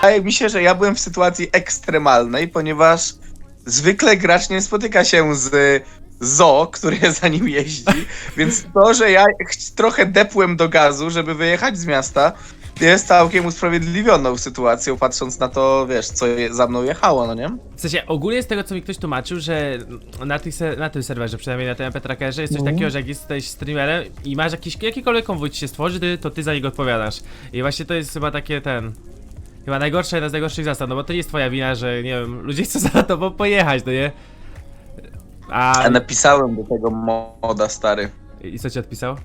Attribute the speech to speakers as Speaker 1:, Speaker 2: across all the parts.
Speaker 1: wydaje mi się, że ja byłem w sytuacji ekstremalnej, ponieważ zwykle gracz nie spotyka się z Zo, który za nim jeździ, więc to, że ja ch- trochę depłem do gazu, żeby wyjechać z miasta, jest całkiem usprawiedliwioną sytuacją, patrząc na to, wiesz, co za mną jechało, no nie?
Speaker 2: W sensie, ogólnie z tego co mi ktoś tłumaczył, że na, tych se- na tym serwerze, przynajmniej na tym MP Trackerze, jest coś
Speaker 1: Mhm.
Speaker 2: takiego, że jak jesteś streamerem i masz jakiś, jakikolwiek konwój ci się stworzy, to ty za niego odpowiadasz. I właśnie to jest chyba takie ten... Chyba najgorsze, jedna z najgorszych zasad, no bo to nie jest twoja wina, że nie wiem, ludzie chcą za tobą pojechać, no nie? A...
Speaker 1: Ja napisałem do tego moda, stary.
Speaker 2: I co ci odpisał?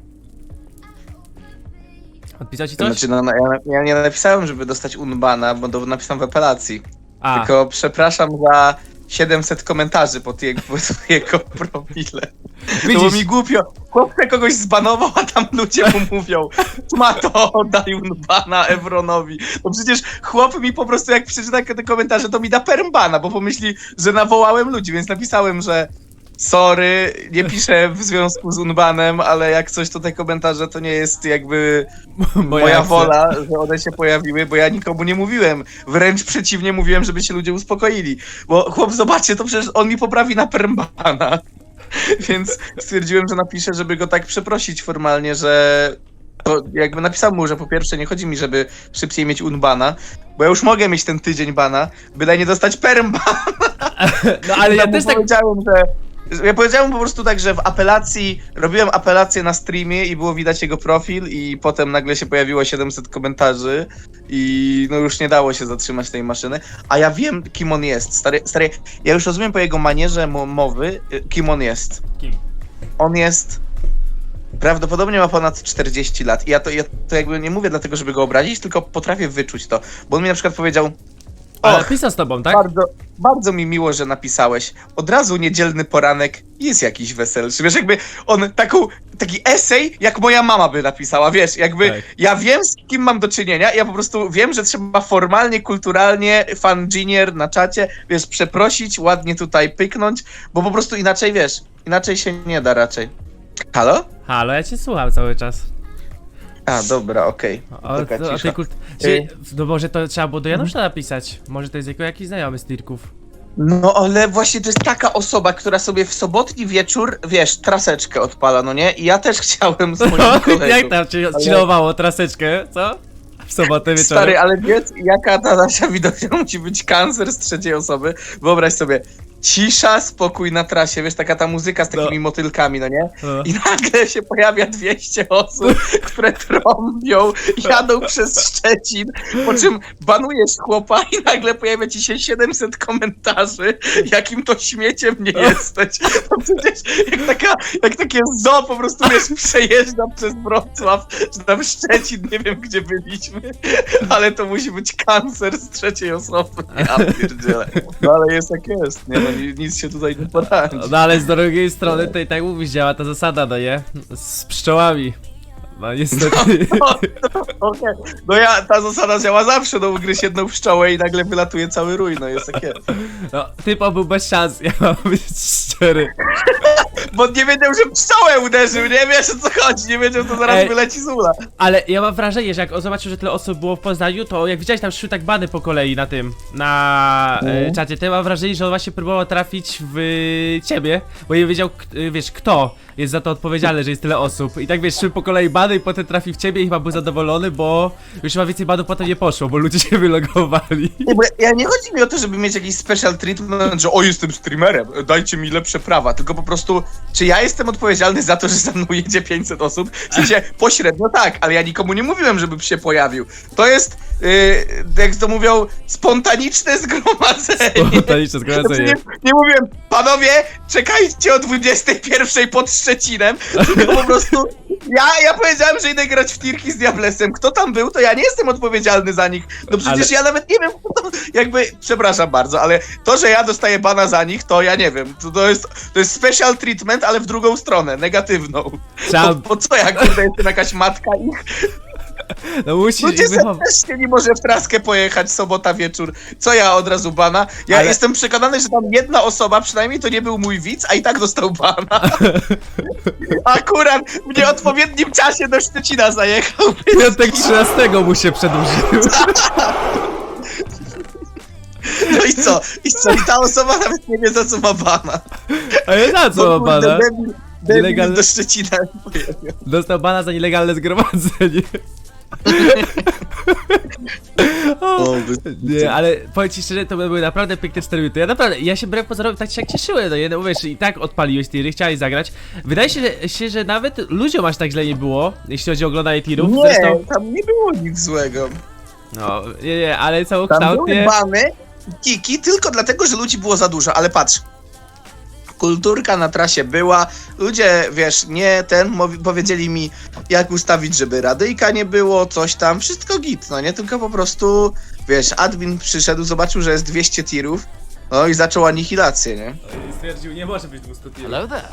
Speaker 2: Odpisał ci
Speaker 1: To
Speaker 2: coś?
Speaker 1: znaczy, no, no, ja, ja nie napisałem, żeby dostać unbana, bo to napisałem w apelacji.
Speaker 2: A,
Speaker 1: Tylko przepraszam za 700 komentarzy pod jego, pod jego profile.
Speaker 2: Widzisz,
Speaker 1: mi głupio. Chłopcze kogoś zbanował, a tam ludzie mu mówią ma to, daj unbana Evronowi. No przecież chłop mi po prostu jak przeczyta te komentarze, to mi da permbana, bo pomyśli, że nawołałem ludzi, więc napisałem, że sorry, nie piszę w związku z unbanem, ale jak coś to te komentarze to nie jest jakby moja,
Speaker 2: akcja.
Speaker 1: wola, że one się pojawiły, bo ja nikomu nie mówiłem. Wręcz przeciwnie, mówiłem, żeby się ludzie uspokoili. Bo chłop, zobaczcie, to przecież on mi poprawi na permbana. Więc stwierdziłem, że napiszę, żeby go tak przeprosić formalnie, że to jakby napisałem mu, że po pierwsze nie chodzi mi, żeby szybciej mieć unbana, bo ja już mogę mieć ten tydzień bana, byle nie dostać permbana.
Speaker 2: No ale ja
Speaker 1: mu
Speaker 2: też tak...
Speaker 1: powiedziałem, że ja powiedziałem po prostu tak, że w apelacji, robiłem apelację na streamie i było widać jego profil i potem nagle się pojawiło 700 komentarzy i no już nie dało się zatrzymać tej maszyny, a ja wiem kim on jest, stary, stary ja już rozumiem po jego manierze mo- mowy, y, kim on jest.
Speaker 2: Kim?
Speaker 1: On jest, prawdopodobnie ma ponad 40 lat i ja to, ja to jakby nie mówię dlatego, żeby go obrazić, tylko potrafię wyczuć to, bo on mi na przykład powiedział,
Speaker 2: Ale
Speaker 1: och,
Speaker 2: pisał z tobą, tak?
Speaker 1: bardzo, bardzo mi miło, że napisałeś. Od razu niedzielny poranek jest jakiś weselszy. Wiesz, jakby on taką, taki esej, jak moja mama by napisała, wiesz, jakby
Speaker 2: Tak.
Speaker 1: ja wiem, z kim mam do czynienia, ja po prostu wiem, że trzeba formalnie, kulturalnie, fanginier na czacie, wiesz, przeprosić, ładnie tutaj pyknąć, bo po prostu inaczej, wiesz, inaczej się nie da raczej. Halo?
Speaker 2: Halo, ja cię słucham cały czas.
Speaker 1: A, dobra, okej.
Speaker 2: O,
Speaker 1: Taka
Speaker 2: o, o
Speaker 1: cisza.
Speaker 2: tej kult... Czy, no może to trzeba było do Janusza napisać. Może to jest jego jakiś znajomy z Tirków.
Speaker 1: No ale właśnie to jest taka osoba, która sobie w sobotni wieczór, wiesz, traseczkę odpala, no nie? I ja też chciałem z moim kolegą.
Speaker 2: Jak tam ci
Speaker 1: Ale-
Speaker 2: chillowało traseczkę, co? W sobotę wieczorem.
Speaker 1: Stary, ale wiesz, jaka ta nasza widoczna musi być kancer z trzeciej osoby? Wyobraź sobie, cisza, spokój na trasie, wiesz, taka ta muzyka z takimi motylkami, no nie?
Speaker 2: No.
Speaker 1: I nagle się pojawia 200 osób, które trąbią, jadą przez Szczecin, po czym banujesz chłopa i nagle pojawia ci się 700 komentarzy, jakim to śmieciem nie jesteś. To przecież jak, taka, jak takie zo po prostu, wiesz, przejeżdża przez Wrocław, czy tam Szczecin, nie wiem gdzie byliśmy, ale to musi być kancer z trzeciej osoby. Ja pierdzielę. No ale jest jak jest, nie no, nic się tutaj nie poradzi.
Speaker 2: No ale z drugiej strony to i tak mówisz, działa ta zasada, no nie? Z pszczołami. No niestety.
Speaker 1: No, Okej. No ja, ta zasada działa zawsze, no ugryź jedną pszczołę i nagle wylatuje cały rój, no jest takie.
Speaker 2: No, typo był bez szans, ja mam być szczery.
Speaker 1: Bo nie wiedział, że pszczołę uderzył, nie wiesz o co chodzi, nie wiedział, to zaraz
Speaker 2: Ej.
Speaker 1: wyleci z ula.
Speaker 2: Ale ja mam wrażenie, że jak zobaczył, że tyle osób było w Poznaniu, to jak widziałeś tam szły tak bany po kolei na tym, na e,
Speaker 1: Mhm.
Speaker 2: czacie, to ja mam wrażenie, że on właśnie próbował trafić w ciebie, bo nie wiedział, k- e, wiesz, kto jest za to odpowiedzialny, że jest tyle osób. I tak wiesz, szły po kolei bany i potem trafił w ciebie i chyba był zadowolony, bo już chyba więcej banów potem nie poszło, bo ludzie się wylogowali.
Speaker 1: Nie, bo ja, ja nie chodzi mi o to, żeby mieć jakiś special treatment, że o, jestem streamerem, dajcie mi lepsze prawa, tylko po prostu, czy ja jestem odpowiedzialny za to, że za mną jedzie 500 osób? W sensie, pośrednio tak, ale ja nikomu nie mówiłem, żeby się pojawił. To jest, yy, jak to mówią, spontaniczne zgromadzenie.
Speaker 2: Spontaniczne
Speaker 1: Znaczy,
Speaker 2: zgromadzenie.
Speaker 1: nie, nie mówiłem, panowie, czekajcie o 21 pod Szczecinem, tylko po prostu ja, ja powiedziałem, że idę grać w tirki z Diablesem. Kto tam był, to ja nie jestem odpowiedzialny za nich. No przecież
Speaker 2: Ale-
Speaker 1: ja nawet nie wiem, kto to, jakby, przepraszam bardzo, ale to, że ja dostaję bana za nich, to ja nie wiem. To, to, jest, to jest special treatment, ale w drugą stronę, negatywną.
Speaker 2: Trzeba,
Speaker 1: Po, po co ja, kurde, jestem jakaś matka ich?
Speaker 2: No musisz
Speaker 1: Ludzie
Speaker 2: ich wychować.
Speaker 1: też się nie może w traskę pojechać sobota wieczór. Co ja od razu bana? Ja
Speaker 2: Ale-
Speaker 1: jestem przekonany, że tam jedna osoba, przynajmniej to nie był mój widz, a i tak dostał bana. Akurat w nieodpowiednim czasie do Szczecina zajechał.
Speaker 2: Piątek 13 mu się przedłużył.
Speaker 1: No i co? I co? I ta osoba nawet nie wie za co ma bana.
Speaker 2: A ja za co ma
Speaker 1: kurde,
Speaker 2: bana?
Speaker 1: Debil, debil
Speaker 2: Nielegalny-
Speaker 1: do Szczecina.
Speaker 2: Dostał bana za nielegalne zgromadzenie. O, nie, ale powiem ci szczerze, to były naprawdę piękne 4 minuty. Ja naprawdę, ja się wbrew pozorom tak się jak cieszyłem, no nie, no wiesz, i tak odpaliłeś tiry, chciałeś zagrać. Wydaje się, że, się, że nawet ludziom aż tak źle nie było, jeśli chodzi o oglądanie tirów.
Speaker 1: Nie,
Speaker 2: Zresztą,
Speaker 1: tam nie było nic złego.
Speaker 2: no, nie, nie, ale
Speaker 1: Tam były
Speaker 2: całokształtnie...
Speaker 1: bany, kiki, tylko dlatego, że ludzi było za dużo, ale patrz. Kulturka na trasie była, ludzie, wiesz, nie ten, powiedzieli mi, jak ustawić, żeby radyjka nie było, coś tam, wszystko git, no nie, tylko po prostu, wiesz, admin przyszedł, zobaczył, że jest 200 tirów, no i zaczął anihilację, nie?
Speaker 2: Stwierdził, nie może być 200 tirów.
Speaker 3: Hello there.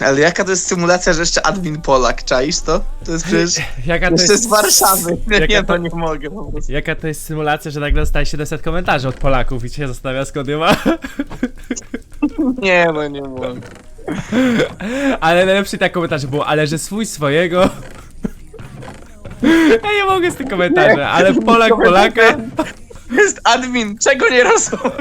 Speaker 1: Ale jaka to jest symulacja, że jeszcze admin Polak, czaisz to? To jest przecież,
Speaker 2: Jaka to
Speaker 1: jeszcze
Speaker 2: jest...
Speaker 1: z Warszawy, nie,
Speaker 2: jaka
Speaker 1: nie,
Speaker 2: to-
Speaker 1: to nie mogę po prostu.
Speaker 2: Jaka to jest symulacja, że nagle dostaje 700 komentarzy od Polaków i się zastanawia skąd je ma.
Speaker 1: Nie, no nie mogę.
Speaker 2: Ale najlepszy tak komentarze było, ale że swój swojego. Ja nie mogę z tych komentarzy, ale Polak Polaka.
Speaker 1: Jest admin, czego nie rozumiem.